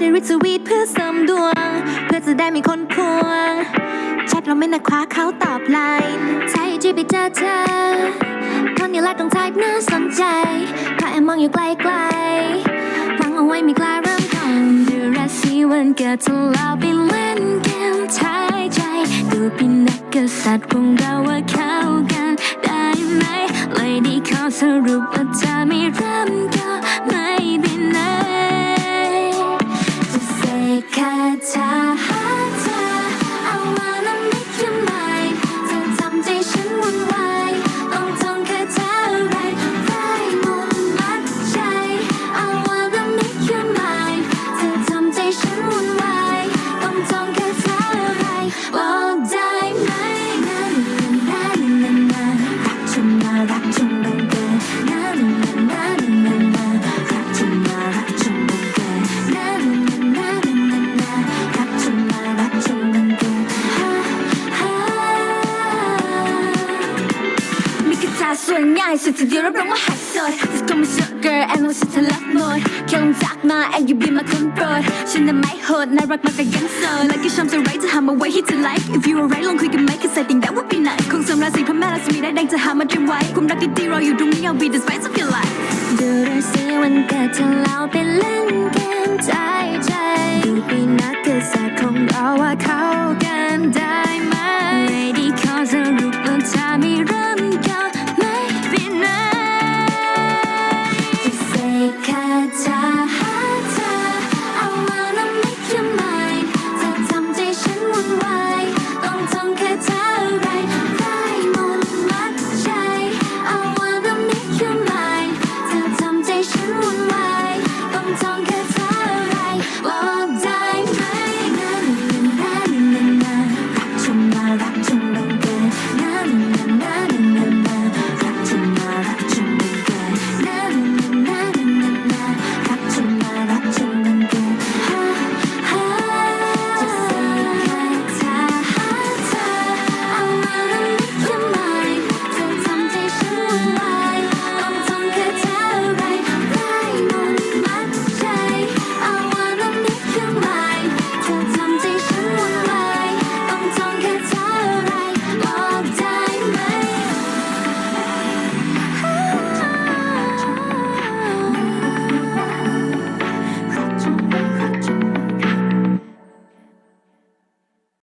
ได้ริทสวีทเพื่อสมดวง เพื่อจะได้มีคนควงแชทเราไม่นักคว้าเขาตอบไลน์ใช้จีไปเจอเธอคนนี้แหละต้องทายน่าสนใจเพราะแอบมองอยู่ไกลๆวางเอาไว้ม่กล้าเริ่มก่อนดูราศีวันเกิดเธอแล้วไปเล่นเกมทายใจดูพี่นักกษัตริย์ของเราว่าเข้ากันได้ไหมเลยด้ขอสรุปว่าเธ ส่วนง่ายสุดทีเดียวรับรองว่าหายสด Just call me sugar and know she's a love mode แค่ลงจากมา and you be my คนโปรดฉันน่ะไม่โหดน่ารักมากแต่ยังโสด Like you ชอบจะไรจะหามาไว้ให้เธอ like If you were right ลองคุยกันไหม Cause I think that would be nice คงสมราศีพระแม่ราศีได้แดงจะหามาเตรียมไว้ความรักดีๆรออยู่ตรงนี้ I'll be the spice of your life ดูราศีวันเกิดเธอแล้วไปเล่นเกมใจ